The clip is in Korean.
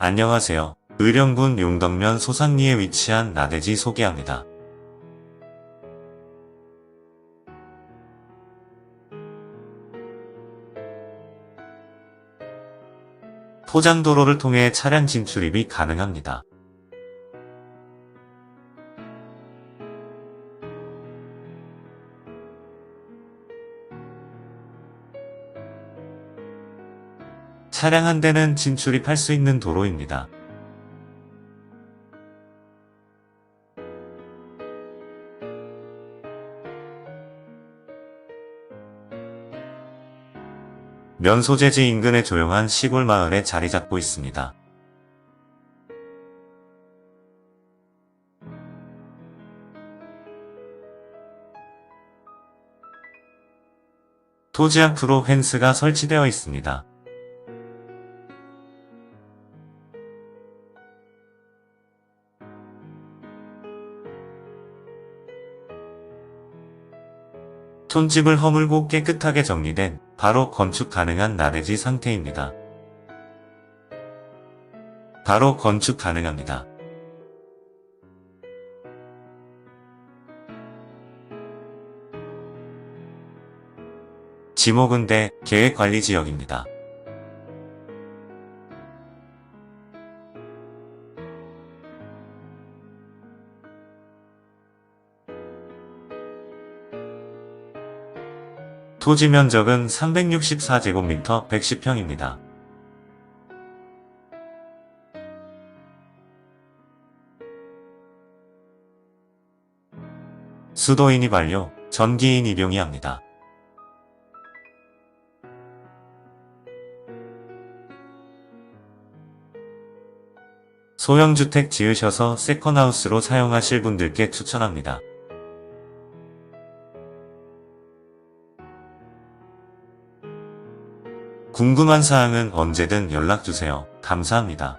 안녕하세요. 의령군 용덕면 소산리에 위치한 나대지 소개합니다. 포장도로를 통해 차량 진출입이 가능합니다. 차량 한 대는 진출입할 수 있는 도로입니다. 면소재지 인근의 조용한 시골 마을에 자리 잡고 있습니다. 토지 앞으로 펜스가 설치되어 있습니다. 촌집을 허물고 깨끗하게 정리된 바로 건축 가능한 나래지 상태입니다. 바로 건축 가능합니다. 지목은 대 계획관리지역입니다. 토지 면적은 364제곱미터 110평입니다. 수도인이 반려, 전기인 입용이 합니다. 소형주택 지으셔서 세컨하우스로 사용하실 분들께 추천합니다. 궁금한 사항은 언제든 연락주세요. 감사합니다.